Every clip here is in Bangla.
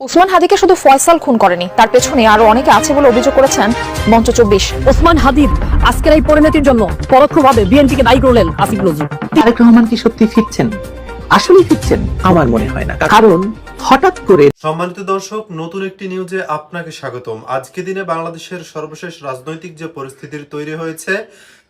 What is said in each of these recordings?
ওসমান হাদিকে শুধু ফয়সাল খুন করেনি তার পেছনে আরও অনেকে আছে বলে অভিযোগ করেছেন মঞ্চ চব্বিশ। ওসমান হাদির আজকের এই পরিণতির জন্য পরোক্ষভাবে বিএনপিকে দায়ী করলেন আসিফ নজরুল। তারেক রহমান কি সত্যি ফিরছেন? আসলেই ফিরছেন আমার মনে হয় না। কারণ হঠাৎ করে সম্মানিত দর্শক নতুন একটি নিউজে আপনাকে স্বাগতম। আজকে দিনে বাংলাদেশের সর্বশেষ রাজনৈতিক যে পরিস্থিতির তৈরি হয়েছে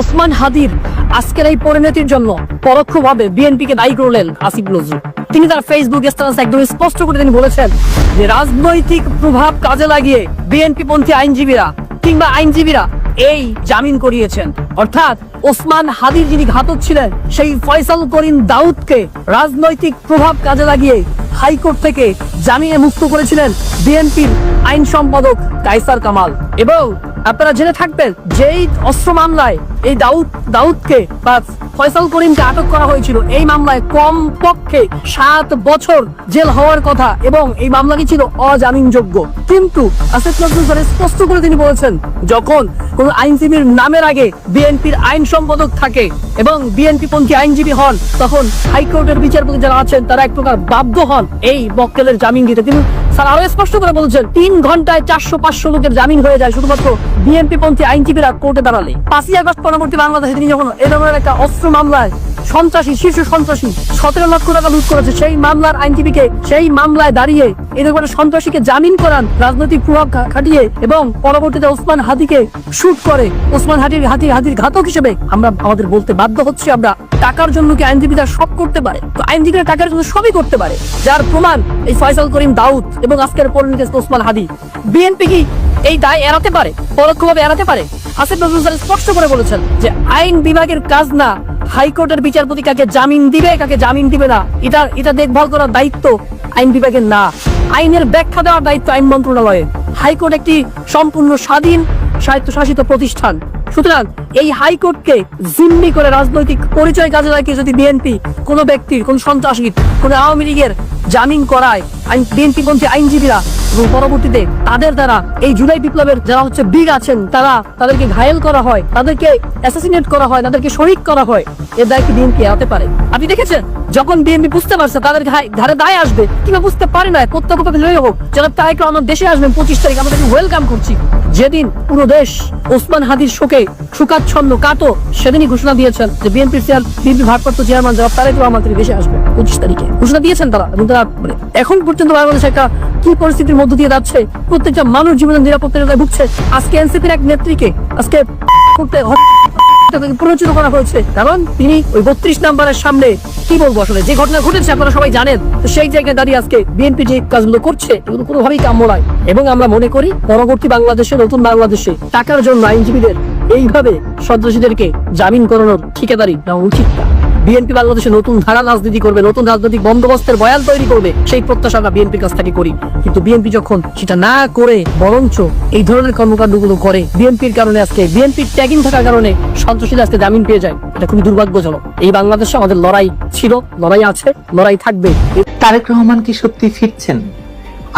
ওসমান হাদির আজকের এই পরিণতির জন্য পরোক্ষভাবে বিএনপিকে দায়ী করলেন আসিফ নজরুল। তিনি তার ফেসবুক স্ট্যাটাস একদম স্পষ্ট করে তিনি বলেছেন যে রাজনৈতিক প্রভাব কাজে লাগিয়ে বিএনপি পন্থী আইনজীবীরা কিংবা আইনজীবীরা এই জামিন করিয়েছেন। অর্থাৎ ওসমান হাদির যিনি ঘাতক ছিলেন, সেই ফয়সাল করিম দাউদকে রাজনৈতিক প্রভাব কাজে লাগিয়ে হাইকোর্ট থেকে জামিনে মুক্ত করেছিলেন বিএনপির আইন সম্পাদক কাইসার কামাল। এবং আপনারা জেনে থাকবেন, যেই অস্ত্র মামলায় এই দাউদ, দাউদকে বা ফয়সাল করিমকে আটক করা হয়েছিল, এই মামলায় কম পক্ষে সাত বছর জেল হওয়ার কথা এবং এই মামলাটি ছিল অজামিনযোগ্য। কিন্তু আসিফ নজরুল স্যার স্পষ্ট করে তিনি বলেছেন, যখন কোন আইনজীবীর নামের আগে বিএনপির আইন সম্পাদক থাকে এবং বিএনপি পন্থী আইনজীবী হন, তখন হাইকোর্টের বিচারপতি যারা আছেন, তারা এক প্রকার বাধ্য হন এই মক্কেলের জামিন দিতে। তিনি স্যার, আরও স্পষ্ট করে বলেছেন, তিন ঘন্টায় চারশো পাঁচশো লোকের জামিন হয়ে যায়, শুধুমাত্র বিএনপি পন্থী আইনজীবীরা কোর্টে দাঁড়ালে। পাঁচই আগস্ট পরবর্তী বাংলাদেশে তিনি যখন এ ধরনের একটা অস্ত্র মামলায় সন্ত্রাসী, শীর্ষ সন্ত্রাসী সতেরো লক্ষ টাকা লুট করেছে, সেই মামলার আইনজীবীকে সেই মামলায় দাঁড়িয়ে এদের করে সন্ত্রাসীকে জামিন করান রাজনৈতিক প্রভাব খাটিয়ে এবং পরবর্তীতে ওসমান হাদিকে শুট করে। ওসমান হাদির হাতির হাতির ঘাতক হিসেবে আমরা আমাদের বলতে বাধ্য হচ্ছি আমরা টাকার জন্য কি আইনজীবীরা সব করতে পারে? তো আইনজীবীরা টাকার জন্য সবই করতে পারে। যার প্রমাণ এই ফয়সাল করিম দাউদ এবং আজকের পরিণতি ওসমান হাদি। বিএনপি কি এই দায় এড়াতে পারে? পরোক্ষভাবে এড়াতে পারে? আসিফ নজরুল স্যার স্পষ্ট করে বলেছেন যে আইন বিভাগের কাজ না, হাইকোর্টের বিচারপতি কাকে জামিন দিবে, কাকে জামিন দিবে না, এটা এটা দেখভাল করার দায়িত্ব আইন বিভাগের না। আইনের ব্যাখ্যা দেওয়ার দায়িত্ব আইন মন্ত্রণালয়ের হাইকোর্ট একটি সম্পূর্ণ স্বাধীন, স্বায়ত্তশাসিত প্রতিষ্ঠান। সুতরাং এই হাইকোর্টকে জিম্মি করে রাজনৈতিক পরিচয় কাজে লাগে যদি বিএনপি কোনো ব্যক্তির, কোন সন্ত্রাসী কোন আওয়ামী লীগের জামিন করায় বিএনপি পন্থী আইনজীবীরা এবং পরবর্তীতে তাদের দ্বারা এই জুলাই বিপ্লবের যারা হচ্ছে বিগ আছেন, তারা তাদেরকে ঘায়েল করা হয়, তাদেরকে অ্যাসাসিনেট করা হয়, তাদেরকে শরিক করা হয়, এর দায় কি বিএনপি এড়াতে পারে। আপনি দেখেছেন? যখন বিএনপি বুঝতে পারছে তাদের ঘাড়ে দায় আসবে কিংবা বুঝতে পারে না প্রত্যেক হয়ে হোক যারা তারেক রহমান দেশে আসবেন, পঁচিশ তারিখ আমরা তাকে ওয়েলকাম করছি। যেদিন পুরো দেশ ওসমান হাদির শোকে সুকাচ্ছন্ন কাটো সেদিনই ঘোষণা দিয়েছেন যে বিএনপির চেয়ার বিএনপি ভারপ্রাপ্ত চেয়ারম্যান যারা তারেক রহমান তিনি দেশে আসবে পঁচিশ তারিখে। ঘোষণা দিয়েছেন তারা, এবং তারা মানে এখন পর্যন্ত বাংলাদেশ একটা কি পরিস্থিতির মধ্য দিয়ে যাচ্ছে, প্রত্যেকটা মানুষ জীবনের নিরাপত্তার ভুগছে। আজকে এনসিপির এক নেত্রীকে আজকে করতে প্ররোচিত করা হয়েছে। কারণ তিনি ওই বত্রিশ নাম্বারের সামনে কি বলব আসলে? যে ঘটনা ঘটেছে, আপনারা সবাই জানেন। তো সেই জায়গায় দাঁড়িয়ে আজকে বিএনপি যে কাজগুলো করছে, এগুলো কোনোভাবেই কাম্য নয়। এবং আমরা মনে করি, পরবর্তী বাংলাদেশে নতুন বাংলাদেশে টাকার জন্য আইনজীবীদের এইভাবে সন্ত্রাসীদেরকে জামিন করানোর ঠিকাদারি নেওয়া উচিত বিএনপি বাংলাদেশে নতুন ধারা রাজনীতি করবে, নতুন রাজনৈতিক বন্দোবস্তের বয়াল তৈরি করবে, সেই প্রত্যাশা আমরা বিএনপির কাছ থেকে করি। কিন্তু বিএনপি যখন সেটা না করে, বরঞ্চ এই ধরনের কর্মকাণ্ডগুলো করে, বিএনপির কারণে আজকে, বিএনপির ট্যাগিং থাকার কারণে সন্ত্রাসীরা আজকে জামিন পেয়ে যায়। এটা খুবই দুর্ভাগ্যজনক। এই বাংলাদেশে আমাদের লড়াই ছিল, লড়াই আছে, লড়াই থাকবে। তারেক রহমান কি সত্যি ফিরছেন?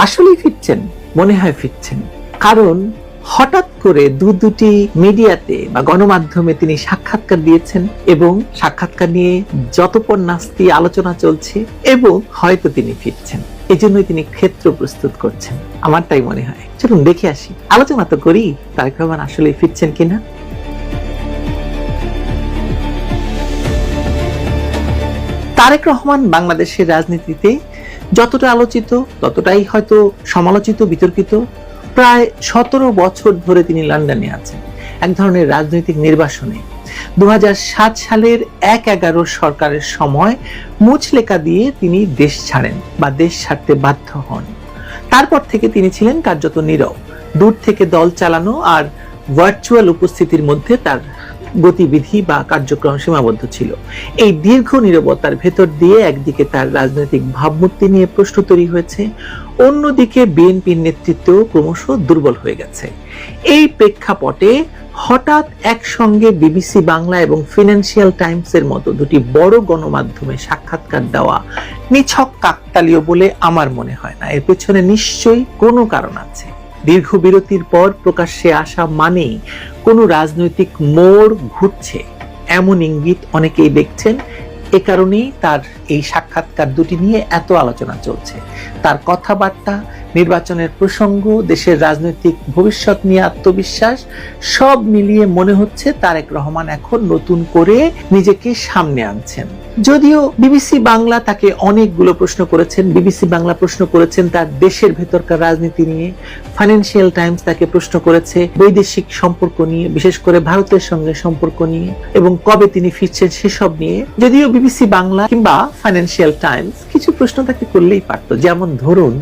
আসলেই ফিরছেন, মনে হয় ফিরছেন। কারণ হঠাৎ করে দু দুটি মিডিয়াতে বা গণমাধ্যমে তিনি সাক্ষাৎকার দিয়েছেন এবং সাক্ষাৎকার নিয়ে যতপর নাস্তি আলোচনা চলছে এবং হয়তো তিনি ফিরছেন। এই জন্যই তিনি ক্ষেত্র প্রস্তুত করছেন। আমার তাই মনে হয়। চলুন দেখে আসি। আলোচনা তো করি, তারেক রহমান আসলে ফিরছেন কিনা? তারেক রহমান বাংলাদেশের রাজনীতিতে যতটা আলোচিত, ততটাই হয়তো সমালোচিত, বিতর্কিত প্রায় সতেরো বছর ধরে তিনি লন্ডনে আছেন, এক ধরনের রাজনৈতিক নির্বাসনে। দু সালের এক এগারো সরকারের সময় মুচলেখা দিয়ে তিনি দেশ ছাড়েন বা দেশ ছাড়তে বাধ্য হন। তারপর থেকে তিনি ছিলেন কার্যত নীরব, দূর থেকে দল চালানো আর ভার্চুয়াল উপস্থিতির মধ্যে তার গতিবিধি বা কার্যক্রম সীমাবদ্ধ ছিল। এই দীর্ঘ নীরবতার ভেতর দিয়ে একদিকে তার রাজনৈতিক ভাবমূর্তি নিয়ে প্রশ্ন তৈরি হয়েছে অন্যদিকে বিএনপির নেতৃত্ব ক্রমশ দুর্বল হয়ে গেছে। এই প্রেক্ষাপটে হঠাৎ একসঙ্গে বিবিসি বাংলা এবং ফিনান্সিয়াল টাইমসের মতো দুটি বড় গণমাধ্যমে সাক্ষাৎকার দেওয়া নিছক কাকতালীয় বলে আমার মনে হয় না। এর পেছনে নিশ্চয়ই কোনো কারণ আছে। দীর্ঘ বিরতির পর প্রকাশ্যে আসা মানেই কোনো রাজনৈতিক মোড় ঘুরছে। এমন ইঙ্গিত অনেকেই দেখছেন এ কারণেই তার এই সাক্ষাৎকার দুটি নিয়ে এত আলোচনা চলছে। তার কথাবার্তা, নির্বাচনের প্রসঙ্গ, দেশের রাজনৈতিক ভবিষ্যৎ নিয়ে আত্মবিশ্বাস, সব মিলিয়ে মনে হচ্ছে তারেক রহমান এখন নতুন করে নিজেকে সামনে আনছেন। যদিও বিবিসি বাংলা তাকে অনেকগুলো প্রশ্ন করেছেন, বিবিসি বাংলা প্রশ্ন করেছেন, তার দেশের ভেতরকার রাজনীতি নিয়ে। ফাইন্যান্সিয়াল টাইমস তাকে প্রশ্ন করেছে, বৈদেশিক সম্পর্ক নিয়ে, বিশেষ করে ভারতের সঙ্গে সম্পর্ক নিয়ে, এবং কবে তিনি ফিরছেন সেসব নিয়ে। যদিও বিবিসি বাংলা কিংবা ফাইন্যান্সিয়াল টাইমস কিছু প্রশ্ন তাকে করলেই পারতো। যেমন ধরুন,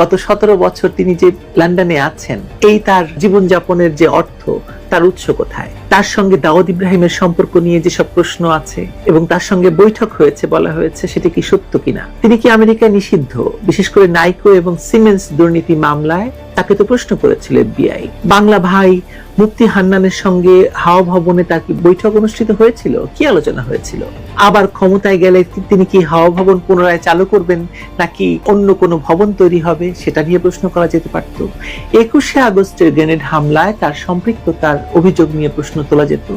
গত সতেরো বছর তিনি যে লন্ডনে আছেন, এই তার জীবনযাপনের যে অর্থ তার উৎস কোথায়? তার সঙ্গে দাউদ ইব্রাহিমের সম্পর্ক নিয়ে যেসব প্রশ্ন আছে এবং তার সঙ্গে বৈঠক হয়েছে বলা হয়েছে, সেটা কি সত্য কিনা? তিনি কি আমেরিকায় নিষিদ্ধ? বিশেষ করে নাইকো এবং সিমেন্স দুর্নীতি মামলায় তাকে তো প্রশ্ন করেছিল এফবিআই। বাংলা ভাই মুক্তি হান্নানের সঙ্গে হাওয়া ভবনে তার কি বৈঠক অনুষ্ঠিত হয়েছিল? কি আলোচনা হয়েছিল? আবার ক্ষমতায় গেলে তিনি কি হাওয়া ভবন পুনরায় চালু করবেন নাকি অন্য কোনো ভবন তৈরি হবে? সেটা নিয়ে প্রশ্ন করা যেতে পারত। একুশে আগস্টের গ্রেনেড হামলায় তার সম্পৃক্ততার অভিযোগ নিয়ে প্রশ্ন তোলা যেত।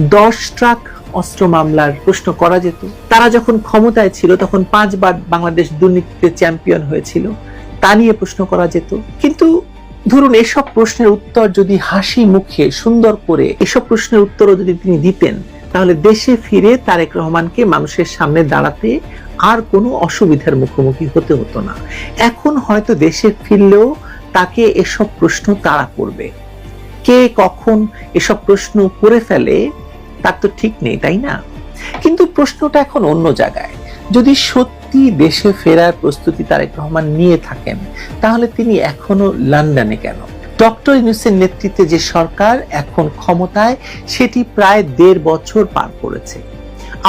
দশ ট্রাক অস্ত্র মামলার প্রশ্ন করা যেত। তারা যখন ক্ষমতায় ছিল, তখন পাঁচবার বাংলাদেশ দুর্নীতিতে চ্যাম্পিয়ন হয়েছিল। তা নিয়ে প্রশ্ন করা যেত। কিন্তু ধরুন এসব প্রশ্নের উত্তর যদি হাসি মুখে সুন্দর করে এসব প্রশ্নের উত্তরও যদি তিনি দিতেন, তাহলে দেশে ফিরে তারেক রহমানকে মানুষের সামনে দাঁড়াতে আর কোনো অসুবিধার মুখোমুখি হতে হতো না। এখন হয়তো দেশে ফিরলেও তাকে এসব প্রশ্ন তাড়া করবে? কে কখন এসব প্রশ্ন করে ফেলে, তার তো ঠিক নেই, তাই না? কিন্তু প্রশ্নটা এখন অন্য জায়গায়। যদি সত্যি দেশে ফেরার প্রস্তুতি তারেক রহমান নিয়ে থাকেন, তাহলে তিনি এখনও লন্ডনে কেন? ডক্টর ইউনুসের নেতৃত্বে যে সরকার এখন ক্ষমতায়, সেটি প্রায় দেড় বছর পার করেছে।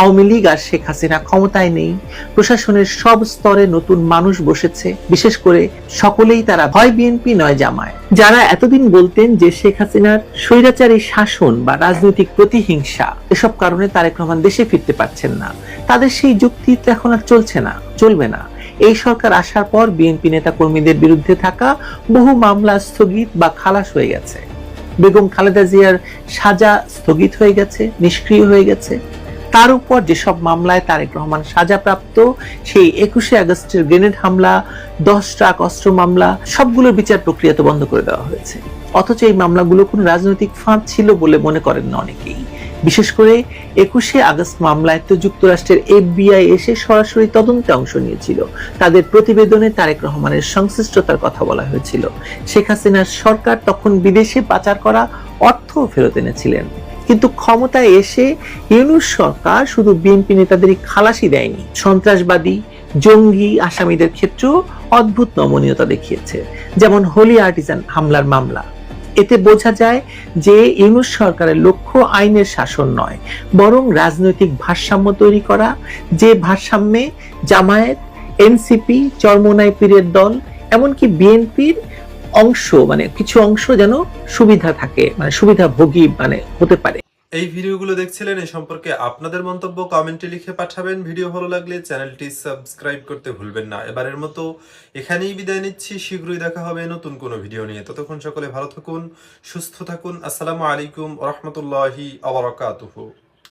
আওয়ামী লীগ আর শেখ হাসিনা ক্ষমতায় নেই। প্রশাসনের সব স্তরে নতুন মানুষ বসেছে। বিশেষ করে সকলেই তারা হয় বিএনপি নয় জামায় যারা এতদিন বলতেন যে শেখ হাসিনার স্বৈরাচারী শাসন বা রাজনৈতিক প্রতিহিংসা, এসব কারণে তারেক রহমান দেশে ফিরতে পারছেন না। তাদের সেই যুক্তি তো এখন আর চলছে না, চলবে না। এই সরকার আসার পর বিএনপি নেতা কর্মীদের বিরুদ্ধে থাকা বহু মামলা স্থগিত বা খালাস হয়ে গেছে। বেগম খালেদা জিয়ার সাজা স্থগিত হয়ে গেছে, নিষ্ক্রিয় হয়ে গেছে। তার উপর যেসব মামলায় তারেক রহমান সাজাপ্রাপ্ত, সেই একুশে আগস্টের গ্রেনেড হামলা, দশ ট্রাক অস্ত্র মামলা, সবগুলোর বিচার প্রক্রিয়া তো বন্ধ করে দেওয়া হয়েছে। অথচ এই মামলাগুলো কোনো রাজনৈতিক ফাঁদ ছিল বলে মনে করেন না অনেকেই। বিশেষ করে একুশে আগস্ট মামলায় তো যুক্তরাষ্ট্রের এফবিআই এসে সরাসরি তদন্তে অংশ নিয়েছিল। তাদের প্রতিবেদনে তারেক রহমানের সংশ্লিষ্টতার কথা বলা হয়েছিল। শেখ হাসিনার সরকার তখন বিদেশে পাচার করা অর্থ ফেরত এনেছিলেন। কিন্তু ক্ষমতায় এসে ইউনুস সরকার শুধু বিএনপি নেতাদেরই খালাসি দেয়নি। সন্ত্রাসবাদী, জঙ্গি, আসামিদের ক্ষেত্রেও অদ্ভুত নমনীয়তা দেখিয়েছে, যেমন হোলি আর্টিজান হামলার মামলা। এতে বোঝা যায় যে ইউনুস সরকারের লক্ষ্য আইনের শাসন নয়, বরং রাজনৈতিক ভারসাম্য তৈরি করা, যে ভারসাম্যে জামায়াত, এনসিপি, চরমোনাই পীরের দল, এমনকি বিএনপির অংশ মানে কিছু অংশ যেন সুবিধা থাকে মানে সুবিধাভোগী মানে হতে পারে। এই ভিডিওগুলো দেখছিলেন এই সম্পর্কে আপনাদের মন্তব্য কমেন্টে লিখে পাঠাবেন। ভিডিও ভালো লাগলে চ্যানেলটি সাবস্ক্রাইব করতে ভুলবেন না। এবারের মতো এখানেই বিদায় নিচ্ছি। শীঘ্রই দেখা হবে নতুন কোনো ভিডিও নিয়ে। ততক্ষণ সকলে ভালো থাকুন, সুস্থ থাকুন। আসসালামু আলাইকুম রহমতুল্লাহি আবরাকাতুহু